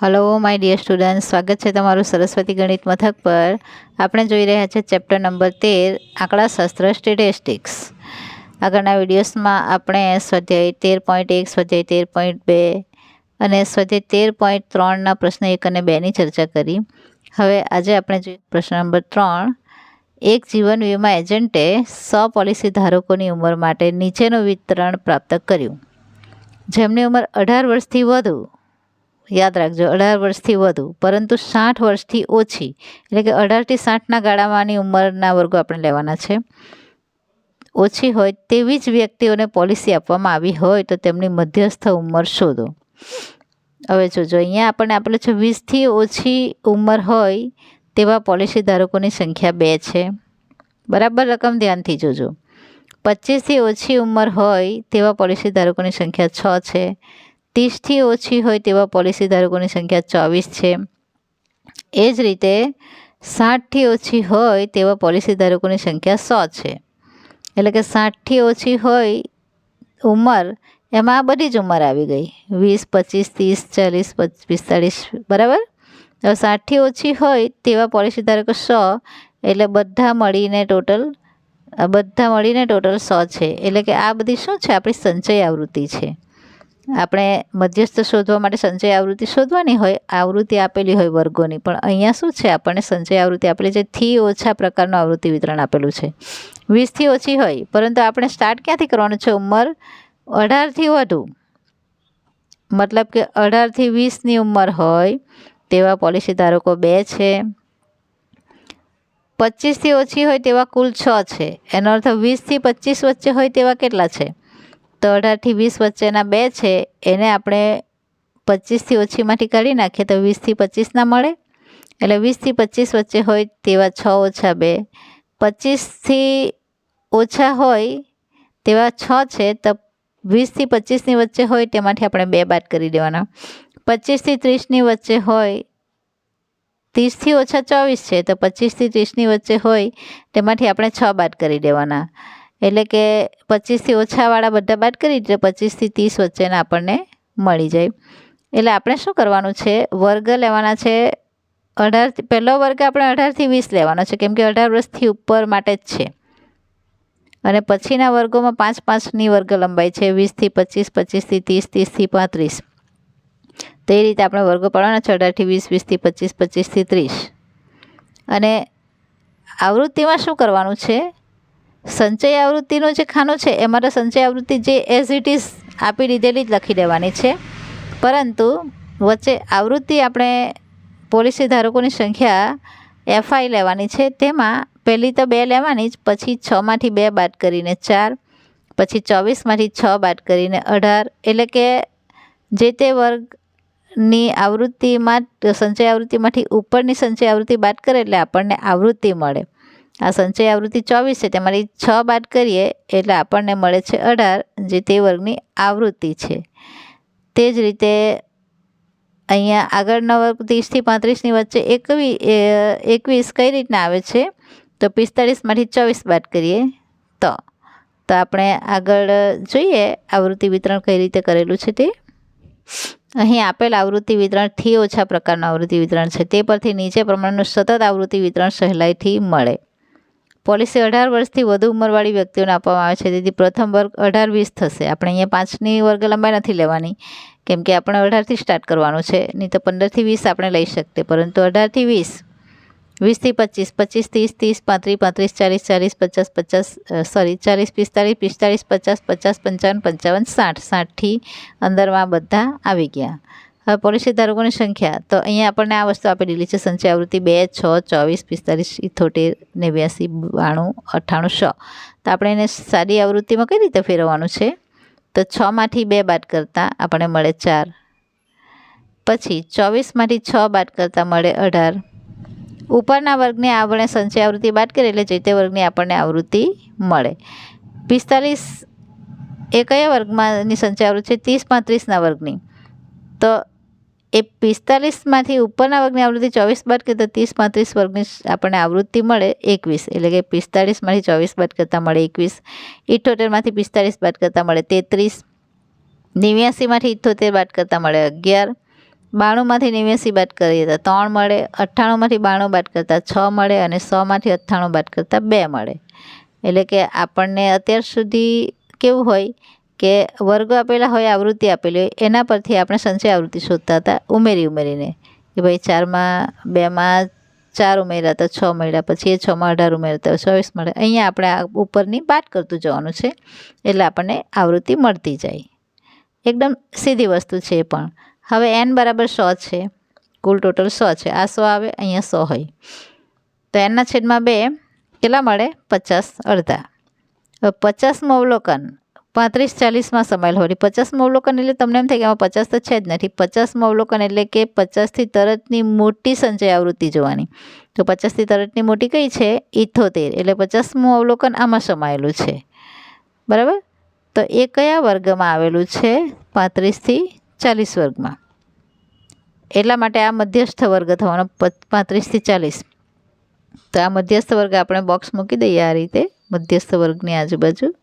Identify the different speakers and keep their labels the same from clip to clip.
Speaker 1: Hello my dear student સ્વાગત છે તમારું સરસ્વતી ગણિત મથક પર. આપણે જોઈ રહ્યા છે ચેપ્ટર નંબર તેર આંકડાશાસ્ત્ર સ્ટેટિસ્ટિક્સ આગળના વિડીયોસમાં આપણે સ્વાધ્યાય તેર પોઈન્ટ એક, સ્વાધ્યાય તેર પોઈન્ટ બે અને સ્વાધ્યાય તેર પોઈન્ટ ત્રણના પ્રશ્ન એક અને બેની ચર્ચા કરી. હવે આજે આપણે જોઈએ પ્રશ્ન નંબર ત્રણ. એક જીવન વીમા એજન્ટે સો પોલિસી ધારકોની ઉંમર માટે નીચેનું વિતરણ પ્રાપ્ત કર્યું. જેમની ઉંમર અઢાર વર્ષથી વધુ યાદ રાખજો, અઢાર વર્ષથી વધુ, પરંતુ સાઠ વર્ષથી ઓછી, એટલે કે અઢારથી સાઠના ગાળામાંની ઉંમરના વર્ગો આપણે લેવાના છે. ઓછી હોય તેવી જ વ્યક્તિઓને પોલિસી આપવામાં આવી હોય તો તેમની મધ્યસ્થ ઉંમર શોધો. હવે જોજો, અહીંયા આપણને આપેલું છે વીસથી ઓછી ઉંમર હોય તેવા પોલિસી ધારકોની સંખ્યા બે છે. બરાબર રકમ ધ્યાનથી જોજો. પચીસથી ઓછી ઉંમર હોય તેવા પોલિસી ધારકોની સંખ્યા છ છે. ત્રીસથી ઓછી હોય તેવા પોલિસી ધારકોની સંખ્યા ચોવીસ છે. એ જ રીતે સાઠથી ઓછી હોય તેવા પોલિસી ધારકોની સંખ્યા સો છે. એટલે કે સાઠથી ઓછી હોય ઉંમર, એમાં આ બધી જ ઉંમર આવી ગઈ. વીસ, પચીસ, ત્રીસ, ચાલીસ પિસ્તાળીસ, બરાબર? હવે સાઠથી ઓછી હોય તેવા પોલિસી ધારકો સો, એટલે બધા મળીને ટોટલ બધા મળીને ટોટલ સો છે. એટલે કે આ બધી શું છે? આપણી સંચય આવૃત્તિ છે. આપણે મધ્યસ્થ શોધવા માટે સંચય આવૃત્તિ શોધવાની હોય, આવૃત્તિ આપેલી હોય વર્ગોની. પણ અહીંયા શું છે? આપણને સંચય આવૃત્તિ આપેલી છે. થી ઓછા પ્રકારનું આવૃત્તિ વિતરણ આપેલું છે. વીસથી ઓછી હોય, પરંતુ આપણે સ્ટાર્ટ ક્યાંથી કરવાનું છે? ઉંમર અઢારથી વધુ. મતલબ કે અઢારથી વીસની ઉંમર હોય, તેવા પોલિસી ધારકો બે છે. પચીસથી ઓછી હોય, તેવા કુલ છ છે. એનો અર્થ વીસથી પચીસ વચ્ચે હોય, તેવા કેટલા છે? તો અઢારથી વીસ વચ્ચેના બે છે, એને આપણે પચીસથી ઓછીમાંથી કાઢી નાખીએ તો વીસથી પચીસના મળે. એટલે વીસથી પચીસ વચ્ચે હોય તેવા છ ઓછા બે. પચીસથી ઓછા હોય તેવા છ છે, તો વીસથી પચીસની વચ્ચે હોય તેમાંથી આપણે બે બાદ કરી દેવાના. પચીસથી ત્રીસની વચ્ચે હોય ત્રીસથી ઓછા ચોવીસ છે, તો પચીસથી ત્રીસની વચ્ચે હોય તેમાંથી આપણે છ બાદ કરી દેવાના. એટલે કે પચીસથી ઓછાવાળા બધા બાદ કરી એટલે પચીસથી ત્રીસ વચ્ચેના આપણને મળી જાય. એટલે આપણે શું કરવાનું છે? વર્ગ લેવાના છે અઢાર પહેલો વર્ગ આપણે અઢારથી વીસ લેવાનો છે, કેમ કે અઢાર વર્ષથી ઉપર માટે જ છે. અને પછીના વર્ગોમાં પાંચ પાંચની વર્ગ લંબાઈ છે, વીસથી પચીસ, પચીસથી ત્રીસ, ત્રીસથી પાંત્રીસ. તે રીતે આપણે વર્ગો પાડવાના છે, અઢારથી વીસ, વીસથી પચીસ, પચીસથી ત્રીસ. અને આવૃત્તિમાં શું કરવાનું છે? સંચય આવૃત્તિનું જે ખાનો છે એમાં તો સંચય આવૃત્તિ જે એઝ ઇટ ઇઝ આપી દીધેલી જ લખી દેવાની છે. પરંતુ વચ્ચે આવૃત્તિ આપણે પોલિસી ધારકોની સંખ્યા એફઆઈ લેવાની છે. તેમાં પહેલી તો બે લેવાની જ, પછી છમાંથી બે બાદ કરીને ચાર, પછી ચોવીસમાંથી છ બાદ કરીને અઢાર. એટલે કે જે તે વર્ગની આવૃત્તિમાં, સંચય આવૃત્તિમાંથી ઉપરની સંચય આવૃત્તિ બાદ કરે એટલે આપણને આવૃત્તિ મળે. આ સંચય આવૃત્તિ ચોવીસ છે, તેમાંથી છ બાદ કરીએ એટલે આપણને મળે છે અઢાર, જે તે વર્ગની આવૃત્તિ છે. તે જ રીતે અહીંયા આગળના વર્ગ ત્રીસથી પાંત્રીસની વચ્ચે એકવી એકવીસ કઈ રીતના આવે છે? તો પિસ્તાળીસમાંથી ચોવીસ બાદ કરીએ. તો તો આપણે આગળ જોઈએ આવૃત્તિ વિતરણ કઈ રીતે કરેલું છે તે. અહીં આપેલ આવૃત્તિ વિતરણથી ઓછા પ્રકારનું આવૃત્તિ વિતરણ છે, તે પરથી નીચે પ્રમાણનું સતત આવૃત્તિ વિતરણ સહેલાઈથી મળે. પોલિસી અઢાર વર્ષથી વધુ ઉંમરવાળી વ્યક્તિઓને આપવામાં આવે છે. તેથી પ્રથમ વર્ગ અઢાર વીસ થશે. આપણે અહીંયા પાંચની વર્ગ લંબાઈ નથી લેવાની, કેમ કે આપણે અઢારથી સ્ટાર્ટ કરવાનું છે. નહીં તો પંદરથી વીસ આપણે લઈ શકીએ. પરંતુ અઢારથી વીસ, વીસથી પચીસ પચીસ ત્રીસ ત્રીસ, પાંત્રીસ પાંત્રીસ, ચાલીસ ચાલીસ, પચાસ પચાસ સોરી, ચાલીસ પિસ્તાળીસ પિસ્તાળીસ પચાસ પચાસ, પંચાવન પંચાવન, સાઠ. સાઠથી અંદરમાં બધા આવી ગયા. હવે પોલિસી ધારકોની સંખ્યા. તો અહીંયા આપણને આ વસ્તુ આપી દીધી છે, સંચય આવૃત્તિ બે, છ, ચોવીસ, પિસ્તાલીસ, ઇથોતેર, નેવ્યાસી, બાણું, અઠ્ઠાણું, સો. તો આપણે એને સાદી આવૃત્તિમાં કઈ રીતે ફેરવવાનું છે? તો છમાંથી બે બાદ કરતાં આપણને મળે ચાર. પછી ચોવીસમાંથી છ બાદ કરતાં મળે અઢાર. ઉપરના વર્ગની આપણે સંચય આવૃત્તિ બાદ કરીએ એટલે જે તે વર્ગની આપણને આવૃત્તિ મળે. પિસ્તાલીસ એ કયા વર્ગમાંની સંચય આવૃત્તિ છે? ત્રીસ પાંત્રીસના વર્ગની. તો એ પિસ્તાલીસમાંથી ઉપરના વર્ગની આવૃત્તિ ચોવીસ બાદ કરતાં ત્રીસ પાંત્રીસ વર્ગની આપણને આવૃત્તિ મળે એકવીસ. એટલે કે પિસ્તાલીસમાંથી ચોવીસ બાદ કરતાં મળે એકવીસ. ઇઠોતેરમાંથી પિસ્તાલીસ બાદ કરતાં મળે તેત્રીસ. નેવ્યાસીમાંથી ઇઠોતેર બાદ કરતાં મળે અગિયાર. બાણુંમાંથી નેવ્યાસી બાદ કરીએ તો ત્રણ મળે. અઠ્ઠાણુંમાંથી બાણું બાદ કરતાં છ મળે અને સોમાંથી અઠ્ઠાણું બાદ કરતાં બે મળે. એટલે કે આપણને અત્યાર સુધી કેવું હોય? કે વર્ગો આપેલા હોય, આવૃત્તિ આપેલી હોય, એના પરથી આપણે સંચય આવૃત્તિ શોધતા હતા, ઉમેરી ઉમેરીને. કે ભાઈ ચારમાં, બેમાં ચાર ઉમેર્યા તો છ મળ્યા પછી એ છમાં અઢાર ઉમેર્યા હતા, ચોવીસ મળે. અહીંયા આપણે આ ઉપરની બાદ કરતું જવાનું છે, એટલે આપણને આવૃત્તિ મળતી જાય. એકદમ સીધી વસ્તુ છે એ પણ. હવે એન બરાબર સો છે. કુલ ટોટલ સો છે. આ સો આવે, અહીંયા સો હોય. તો એનના છેદમાં બે, કેટલા મળે? પચાસ અડધા. હવે પચાસમું અવલોકન. પાંત્રીસ ચાલીસમાં સમાયેલ હોય. પચાસમાં અવલોકન એટલે તમને એમ થાય કે આમાં પચાસ તો છે જ નથી. પચાસમાં અવલોકન એટલે કે પચાસથી તરતની મોટી સંચય આવૃત્તિ જોવાની. તો પચાસથી તરતની મોટી કઈ છે? ઇથોતેર. એટલે પચાસમું અવલોકન આમાં સમાયેલું છે. બરાબર? તો એ કયા વર્ગમાં આવેલું છે? પાંત્રીસથી ચાલીસ વર્ગમાં. એટલા માટે આ મધ્યસ્થ વર્ગ થવાનો. પાંત્રીસથી ચાલીસ. તો આ મધ્યસ્થ વર્ગ આપણે બોક્સ મૂકી દઈએ આ રીતે. મધ્યસ્થ વર્ગની આજુબાજુ.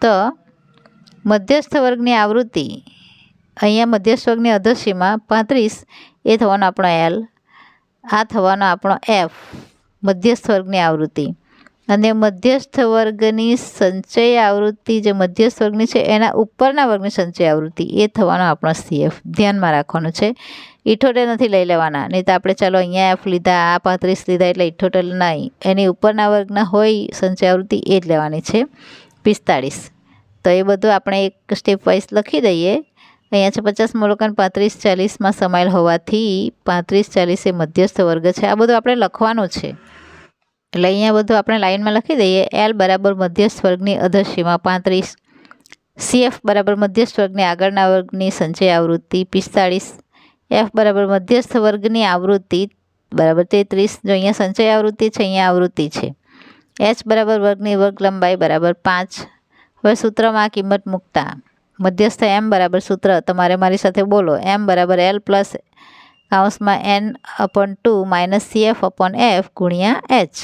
Speaker 1: તો મધ્યસ્થ વર્ગની આવૃત્તિ, અહીંયા મધ્યસ્થ વર્ગની અધસ્યમાં પાંત્રીસ, એ થવાનો આપણો એલ આ થવાનો આપણો એફ મધ્યસ્થ વર્ગની આવૃત્તિ. અને મધ્યસ્થ વર્ગની સંચય આવૃત્તિ જે મધ્યસ્થ વર્ગની છે, એના ઉપરના વર્ગની સંચય આવૃત્તિ, એ થવાનો આપણો સીએફ ધ્યાનમાં રાખવાનું છે. ઇઠોટેર નથી લઈ લેવાના, નહીં તો આપણે ચાલો અહીંયા એફ લીધા, આ પાંત્રીસ લીધા એટલે ઇઠોટેર નહીં. એની ઉપરના વર્ગના હોય સંચય આવૃત્તિ, એ જ લેવાની છે. પિસ્તાળીસ. તો એ બધું આપણે એક સ્ટેપ વાઇઝ લખી દઈએ. અહીંયા છે પચાસ અવલોકન પાંત્રીસ ચાલીસમાં સમાયેલ હોવાથી પાંત્રીસ ચાલીસ એ મધ્યસ્થ વર્ગ છે. આ બધું આપણે લખવાનું છે. એટલે અહીંયા બધું આપણે લાઇનમાં લખી દઈએ. એલ બરાબર મધ્યસ્થ વર્ગની અધસ્યમાં પાંત્રીસ. સીએફ બરાબર મધ્યસ્થ વર્ગની આગળના વર્ગની સંચય આવૃત્તિ પિસ્તાળીસ. એફ બરાબર મધ્યસ્થ વર્ગની આવૃત્તિ બરાબર તેત્રીસ. જો અહીંયા સંચય આવૃત્તિ છે, અહીંયા આવૃત્તિ છે. એચ બરાબર વર્ગની વર્ગ લંબાઈ બરાબર પાંચ. હવે સૂત્રમાં કિંમત મૂકતા. મધ્યસ્થ એમ બરાબર સૂત્ર. તમારે મારી સાથે બોલો. એમ બરાબર L plus કાઉન્સમાં N upon two minus C F upon F ગુણ્યા એચ.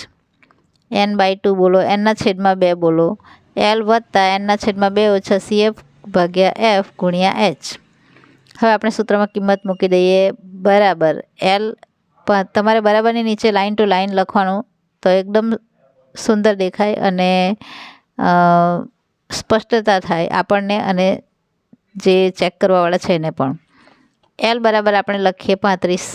Speaker 1: એન બાય ટુ બોલો. એનના છેદમાં બે બોલો. એલ વત્તા એનના છેદમાં બે ઓછા સી એફ ભાગ્યા એફ ગુણ્યા એચ. હવે આપણે સૂત્રમાં કિંમત મૂકી દઈએ. બરાબર. એલ તમારે બરાબરની નીચે લાઇન ટુ લાઇન લખવાનું. તો એકદમ સુંદર દેખાય અને સ્પષ્ટતા થાય આપણને અને જે ચેક કરવાવાળા છે એને પણ. એલ બરાબર આપણે લખીએ પાંત્રીસ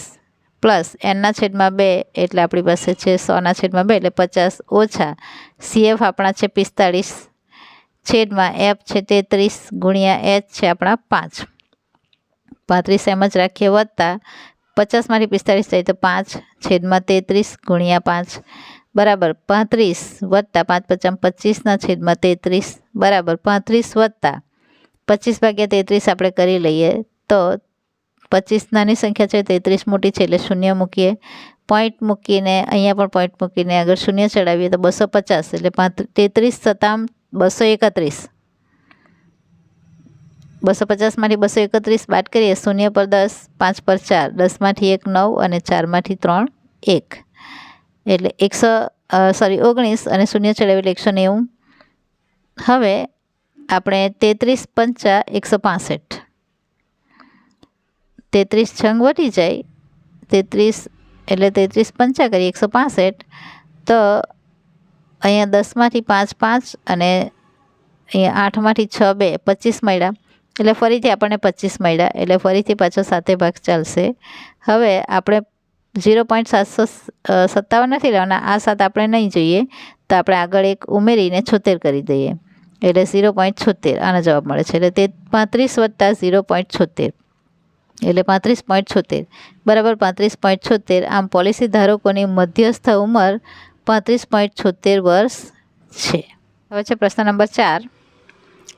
Speaker 1: પ્લસ એનના છેદમાં બે એટલે આપણી પાસે છે સોના છેદમાં બે એટલે પચાસ ઓછા સીએફ આપણા છે પિસ્તાળીસ છેદમાં એફ છે તેત્રીસ ગુણ્યા એચ છે આપણા પાંચ. પાંત્રીસ એમ જ રાખીએ વધતા પચાસમાંથી પિસ્તાળીસ જાય તો પાંચ છેદમાં તેત્રીસ ગુણ્યા પાંચ બરાબર, પાંત્રીસ વત્તા પાંચ પચાસ પચીસના છેદમાં તેત્રીસ, બરાબર, પાંત્રીસ વત્તા પચીસ ભાગ્યા તેત્રીસ આપણે કરી લઈએ તો પચીસ નાની સંખ્યા છે તેત્રીસ મોટી છે એટલે શૂન્ય મૂકીએ. પોઈન્ટ મૂકીને, અહીંયા પણ પોઈન્ટ મૂકીને આગળ શૂન્ય ચડાવીએ તો બસો પચાસ એટલે પાંચ તેત્રીસ સતામ બસો એકત્રીસ. બસો પચાસમાંથી બસો એકત્રીસ બાદ કરીએ, શૂન્ય પર દસ, પાંચ પર ચાર, દસમાંથી એક નવ અને ચારમાંથી ત્રણ, એક. એટલે એકસો સોરી ઓગણીસ અને શૂન્ય ચડાવી એકસો નેવું. હવે આપણે તેત્રીસ પંચા એકસો પાસઠ. તેત્રીસ છંગ વટી જાય, તેત્રીસ એટલે તેત્રીસ પંચા કરીએ એકસો પાસઠ, તો અહીંયા દસમાંથી પાંચ પાંચ અને અહીંયા આઠમાંથી છ બે, પચીસ મળ્યા. એટલે ફરીથી આપણને પચીસ મળ્યા, એટલે ફરીથી પાછો સાતે ભાગ ચાલશે. હવે આપણે ઝીરો પોઈન્ટ સાતસો સત્તાવન નથી લેવાના. આ સાત આપણે નહીં જોઈએ. તો આપણે આગળ એક ઉમેરીને છોતેર કરી દઈએ. એટલે ઝીરો પોઈન્ટ છોતેર. આનો જવાબ મળે છે. એટલે તે પાંત્રીસ વત્તા ઝીરો પોઈન્ટ છોતેર. એટલે પાંત્રીસ પોઈન્ટ છોતેર. બરાબર પાંત્રીસ પોઈન્ટ છોતેર. આમ પોલિસી ધારકોની મધ્યસ્થ ઉંમર પાંત્રીસ પોઈન્ટ છોતેર વર્ષ છે. હવે છે પ્રશ્ન નંબર ચાર.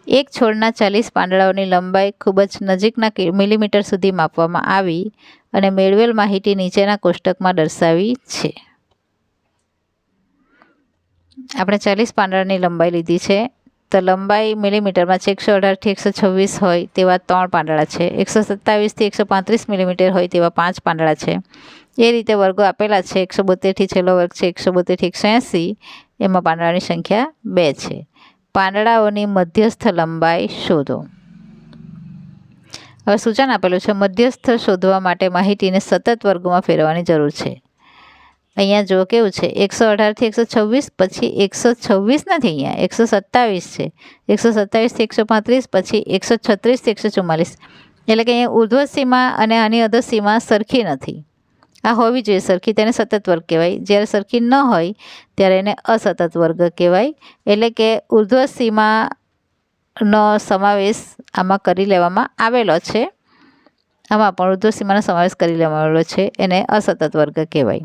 Speaker 1: એક છોડના ચાલીસ પાંદડાઓની લંબાઈ ખૂબ જ નજીકના મિલીમીટર સુધી માપવામાં આવી. અને મેળવેલ માહિતી નીચેના કોષ્ટકમાં દર્શાવી છે. આપણે ચાલીસ પાંદડાની લંબાઈ લીધી છે. તો લંબાઈ મિલીમીટરમાં છે. એકસો અઢારથી એકસો છવ્વીસ હોય તેવા ત્રણ પાંદડા છે. એકસો સત્તાવીસથી એકસો પાંત્રીસ મિલીમીટર હોય તેવા પાંચ પાંદડા છે. એ રીતે વર્ગો આપેલા છે. એકસો બોતેરથી છેલ્લો વર્ગ છે. એકસો બોતેરથી એકસો એંસી. એમાં પાંદડાની સંખ્યા બે છે. પાંદડાઓની મધ્યસ્થ લંબાઈ શોધો. હવે સૂચન આપેલું છે, મધ્યસ્થ શોધવા માટે માહિતીને સતત વર્ગોમાં ફેરવવાની જરૂર છે. અહીંયા જો કેવું છે, એકસો અઢારથી એકસો છવ્વીસ, પછી એકસો છવ્વીસ નથી અહીંયા, એકસો સત્તાવીસ છે. એકસો સત્તાવીસથી એકસો પાંત્રીસ, પછી એકસો છત્રીસથી એકસો ચુમ્માલીસ. એટલે કે અહીંયા ઉર્ધ્વ સીમા અને આની અધ સીમા સરખી નથી. આ હોવી જોઈએ સરખી, તેને સતત વર્ગ કહેવાય. જ્યારે સરખી ન હોય, ત્યારે એને અસતત વર્ગ કહેવાય. એટલે કે ઉર્ધ્વ સીમાનો સમાવેશ આમાં કરી લેવામાં આવેલો છે. આમાં પણ ઉર્ધ્વ સીમાનો સમાવેશ કરી લેવામાં આવેલો છે. એને અસતત વર્ગ કહેવાય.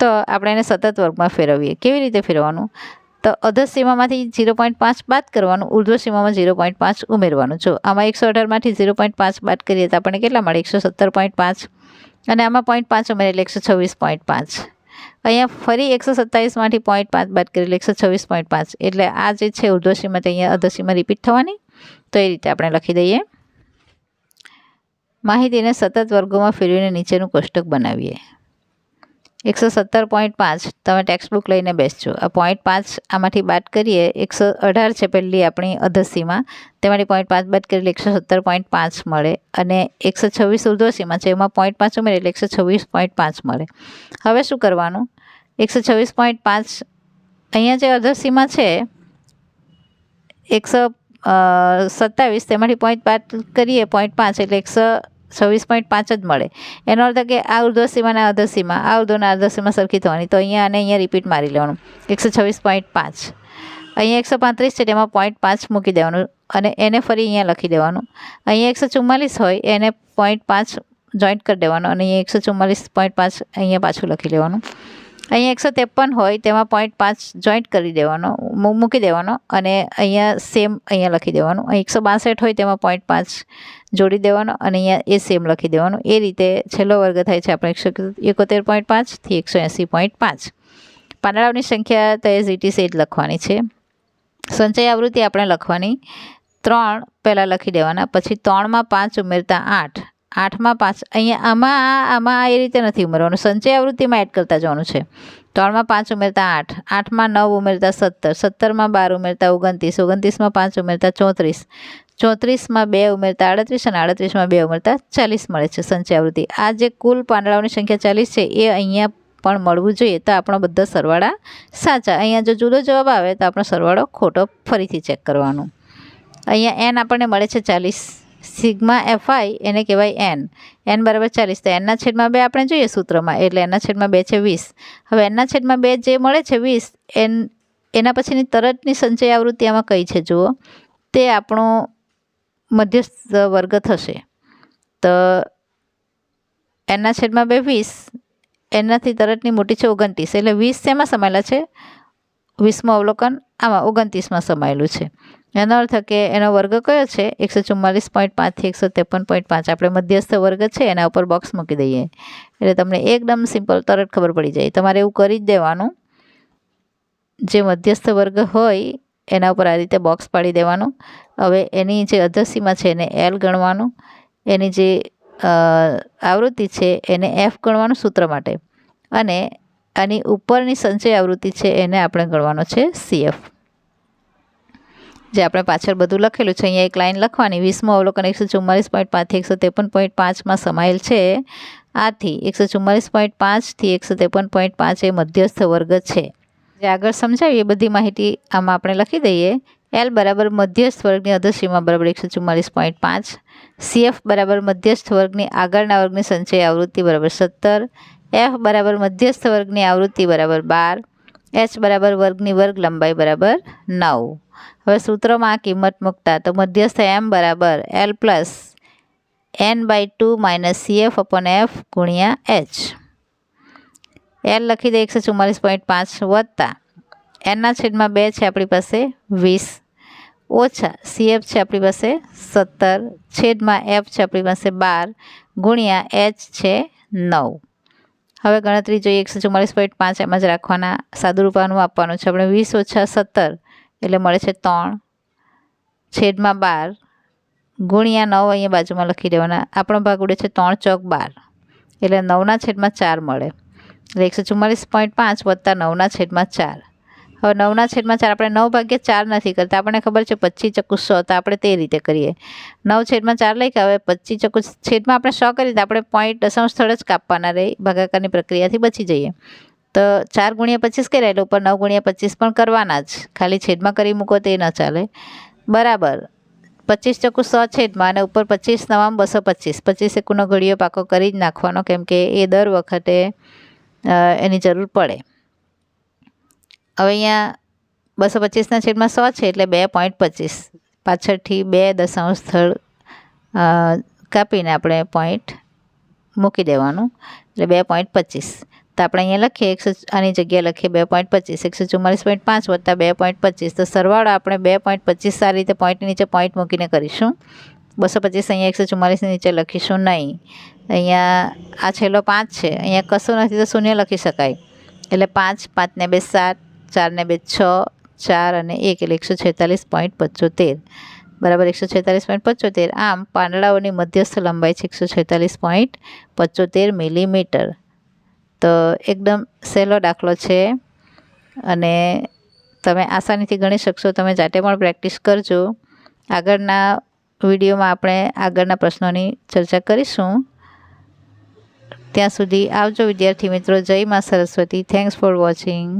Speaker 1: તો આપણે એને સતત વર્ગમાં ફેરવીએ. કેવી રીતે ફેરવવાનું? તો અધસીમામાંથી ઝીરો પોઈન્ટ પાંચ બાદ કરવાનું ઉર્ધ્વ સીમામાં ઝીરો પોઈન્ટ પાંચ ઉમેરવાનું. જો આમાં એકસો અઢારમાંથી ઝીરો પોઈન્ટ પાંચ બાદ કરીએ તો આપણને કેટલા મળે? એકસો સત્તર પોઈન્ટ પાંચ. અને આમાં પોઈન્ટ પાંચ ઉમેરે એકસો છવ્વીસ પોઈન્ટ પાંચ. અહીંયા ફરી એકસો સત્તાવીસમાંથી પોઈન્ટ પાંચ બાદ કરેલું એકસો છવ્વીસ પોઈન્ટ પાંચ. એટલે આ જે છે ઉર્ધ્વ સીમા તે અહીંયા અધર રિપીટ થવાની. તો એ રીતે આપણે લખી દઈએ. માહિતીને સતત વર્ગોમાં ફેરવીને નીચેનું કોષ્ટક બનાવીએ. એકસો સત્તર પોઈન્ટ પાંચ તમે ટેક્સ્ટ બુક લઈને બેસજો. આ પોઈન્ટ પાંચ આમાંથી બાદ કરીએ, એકસો અઢાર છે પહેલી આપણી અધસીમાં તેમાંથી પોઈન્ટ પાંચ બાદ કરીએ એકસો સત્તર પોઈન્ટ પાંચ મળે અને એકસો છવ્વીસ ઉર્ધ્વસીમાં છે, એમાં પોઈન્ટ પાંચ ઉમેરે એટલે એકસો છવ્વીસ પોઈન્ટ પાંચ મળે. હવે શું કરવાનું? એકસો છવ્વીસ પોઈન્ટ પાંચ અહીંયા જે અધસીમાં છે, એકસો સત્તાવીસ, તેમાંથી પોઈન્ટ પાંચ કરીએ પોઈન્ટ પાંચ એટલે એકસો છવ્વીસ પોઈન્ટ પાંચ જ મળે. એનો અર્થ કે આ ઉર્ધ્વ સીમાના આ ઉર્ધ્વના અર્ધ સરખી થવાની. તો અહીંયા અને અહીંયા રિપીટ મારી લેવાનું. એકસો છવ્વીસ પોઈન્ટ પાંચ. અહીંયા એકસો પાંત્રીસ છે, તેમાં પોઈન્ટ પાંચ મૂકી દેવાનું અને એને ફરી અહીંયા લખી દેવાનું. અહીંયા એકસો ચુમ્માલીસ હોય, એને પોઈન્ટ પાંચ જોઈન્ટ કરી દેવાનું અને અહીંયા એકસો ચુમ્માલીસ પોઈન્ટ પાંચ અહીંયા પાછું લખી લેવાનું. અહીંયા એકસો ત્રેપન હોય, તેમાં પોઈન્ટ પાંચ જોઈન્ટ કરી દેવાનો મૂકી દેવાનો અને અહીંયા સેમ અહીંયા લખી દેવાનું. એકસો બાસઠ હોય, તેમાં પોઈન્ટ પાંચ જોડી દેવાનો અને અહીંયા એ સેમ લખી દેવાનું. એ રીતે છેલ્લો વર્ગ થાય છે આપણે એકસો એકોતેર પોઈન્ટ પાંચથી એકસો એંસી પોઈન્ટ પાંચ. પાંદડાઓની સંખ્યા તો એઝ ઇટ ઇઝ લખવાની છે. સંચય આવૃત્તિ આપણે લખવાની ત્રણ પહેલાં લખી દેવાના, પછી ત્રણમાં પાંચ ઉમેરતા આઠ. આઠમાં પાંચ. અહીંયા આમાં આમાં એ રીતે નથી ઉમેરવાનું. સંચય આવૃત્તિમાં એડ કરતા જવાનું છે. ત્રણમાં પાંચ ઉમેરતા આઠ. આઠમાં નવ ઉમેરતા સત્તર. સત્તરમાં બાર ઉમેરતા ઓગણત્રીસ. ઓગણત્રીસમાં પાંચ ઉમેરતા ચોત્રીસ. ચોત્રીસમાં બે ઉમેરતા આડત્રીસ અને આડત્રીસમાં બે ઉમેરતા ચાલીસ મળે છે સંચય આવૃત્તિ. આ જે કુલ પાંદડાઓની સંખ્યા ચાલીસ છે, એ અહીંયા પણ મળવું જોઈએ તો આપણો બધા સરવાળા સાચા. અહીંયા જો જુદો જવાબ આવે તો આપણો સરવાળો ખોટો ફરીથી ચેક કરવાનો. અહીંયા એન આપણને મળે છે ચાલીસ. સિગ્મા એફઆઈ એને કહેવાય એન. એન બરાબર ચાલીસ. તો એનના છેદમાં બે આપણે જોઈએ સૂત્રમાં. એટલે એના છેદમાં બે છે વીસ. હવે એનના છેદમાં બે જે મળે છે વીસ, એન, એના પછીની તરતની સંચય આવૃત્તિ આમાં કઈ છે જુઓ? તે આપણો મધ્યસ્થ વર્ગ થશે. તો એના છેદમાં બે વીસ, એનાથી તરતની મોટી છે ઓગણત્રીસ. એટલે વીસ શેમાં સમાયેલા છે? વીસમું અવલોકન આમાં ઓગણત્રીસમાં સમાયેલું છે. એનો અર્થ કે એનો વર્ગ કયો છે? એકસો ચુમ્માલીસ પોઈન્ટ પાંચથી એકસો ત્રેપન પોઈન્ટ પાંચ. આપણે મધ્યસ્થ વર્ગ છે, એના ઉપર બોક્સ મૂકી દઈએ. એટલે તમને એકદમ સિમ્પલ તરત ખબર પડી જાય. તમારે એવું કરી જ દેવાનું. જે મધ્યસ્થ વર્ગ હોય, એના ઉપર આ રીતે બોક્સ પાડી દેવાનું. હવે એની જે અધસીમાં છે, એને એલ ગણવાનું. એની જે આવૃત્તિ છે, એને એફ ગણવાનું સૂત્ર માટે. અને આની ઉપરની સંચય આવૃત્તિ છે, એને આપણે ગણવાનો છે સીએફ જે આપણે પાછળ બધું લખેલું છે, અહીંયા એક લાઇન લખવાની, વીસમું અવલોકન એકસો ચુમ્માલીસ પોઈન્ટ પાંચથી એકસો ત્રેપન પોઈન્ટ પાંચમાં સમાયેલ છે. આથી એકસો ચુમ્માલીસ પોઈન્ટ પાંચથી એકસો ત્રેપન પોઈન્ટ પાંચ એ મધ્યસ્થ વર્ગ છે. જે આગળ સમજાવી એ બધી માહિતી, આમાં આપણે લખી દઈએ. એલ બરાબર મધ્યસ્થ વર્ગની અધસીમા બરાબર એકસો ચુમ્માલીસ પોઈન્ટ પાંચ. સીએફ બરાબર મધ્યસ્થ વર્ગની આગળના વર્ગની સંચય આવૃત્તિ બરાબર સત્તર. એફ બરાબર મધ્યસ્થ વર્ગની આવૃત્તિ બરાબર બાર. એચ બરાબર વર્ગની વર્ગ લંબાઈ બરાબર નવ. હવે સૂત્રમાં કિંમત મૂકતા તો મધ્યસ્થ એમ બરાબર L plus N by two minus CF upon F ગુણ્યા એચ. એલ લખી દે એકસો ચુમ્માલીસ પોઈન્ટ પાંચ વત્તા. એનના છેદમાં બે છે આપણી પાસે વીસ. ઓછા સીએફ છે આપણી પાસે સત્તર. છેદમાં એફ છે આપણી પાસે બાર. ગુણ્યા એચ છે નવ. હવે ગણતરી જોઈએ એકસો ચુમ્માલીસ પોઈન્ટ પાંચ એમ જ રાખવાના સાદુરૂપાનું આપવાનું છે. આપણે વીસ ઓછા સત્તર એટલે મળે છે ત્રણ. છેદમાં બાર ગુણ્યા નવ અહીંયા બાજુમાં લખી દેવાના. આપણો ભાગ ઉડે છે ત્રણ ચોક બાર. એટલે નવના છેદમાં ચાર મળે. એટલે એકસો ચુમ્માલીસ પોઈન્ટ પાંચ વત્તા નવના છેદમાં ચાર. હવે નવના છેદમાં ચાર, આપણે નવ ભાગ્યે ચાર નથી કરતા. આપણને ખબર છે પચીસ ચક્કુ સો તો આપણે તે રીતે કરીએ. નવ છેદમાં ચાર લઈ હવે પચીસ ચક્કુ છેદમાં આપણે સો કરીએ તો આપણે પોઈન્ટ દશાંશ સ્થળ જ કાપવાના રહી, ભાગાકારની પ્રક્રિયાથી બચી જઈએ. તો ચાર ગુણ્યા પચીસ કર્યા એટલે ઉપર નવ ગુણ્યા પચીસ પણ કરવાના જ. ખાલી છેદમાં કરી મૂકો તે ન ચાલે. બરાબર. પચીસ ચક્કુ સો છેદમાં અને ઉપર પચીસ નવામ બસો પચીસ. પચીસ એકુનો ઘડીયો પાકો કરી જ નાખવાનો, કેમ કે એ દર વખતે એની જરૂર પડે. હવે અહીંયા બસો પચીસના છેદમાં સો છે એટલે બે પોઈન્ટ પચીસ. પાછળથી બે દશાંશ સ્થળ કાપીને આપણે પોઈન્ટ મૂકી દેવાનું. એટલે બે પોઈન્ટ પચીસ. તો આપણે અહીંયા લખીએ, એકસો આની જગ્યાએ લખીએ બે પોઈન્ટ પચીસ. એકસો ચુમ્માલીસ પોઈન્ટ પાંચ વત્તા બે પોઈન્ટ પચીસ. તો સરવાળો આપણે બે પોઈન્ટ પચીસ સારી રીતે પોઈન્ટ નીચે પોઈન્ટ મૂકીને કરીશું. બસો પચીસ અહીંયા એકસો ચુમ્માલીસની નીચે લખીશું નહીં. અહીંયા આ છેલ્લો પાંચ છે. અહીંયા કશું નથી તો શૂન્ય લખી શકાય. એટલે પાંચ પાંચને બે સાત ચારને બે છ, ચાર અને એક એટલે એકસો છેતાલીસ પોઈન્ટ પચોતેર. બરાબર, એકસો છેતાલીસ પોઈન્ટ પચોતેર. આમ પાંદડાઓની મધ્યસ્થ લંબાઈ છે એકસો છેતાલીસ પોઈન્ટ પચોતેર મિલીમીટર તો એકદમ સહેલો દાખલો છે અને તમે આસાનીથી ગણી શકશો. તમે જાતે પણ પ્રેક્ટિસ કરજો. આગળના વિડીયોમાં આપણે આગળના પ્રશ્નોની ચર્ચા કરીશું. ત્યાં સુધી આવજો વિદ્યાર્થી મિત્રો. જય મા સરસ્વતી. Thanks for watching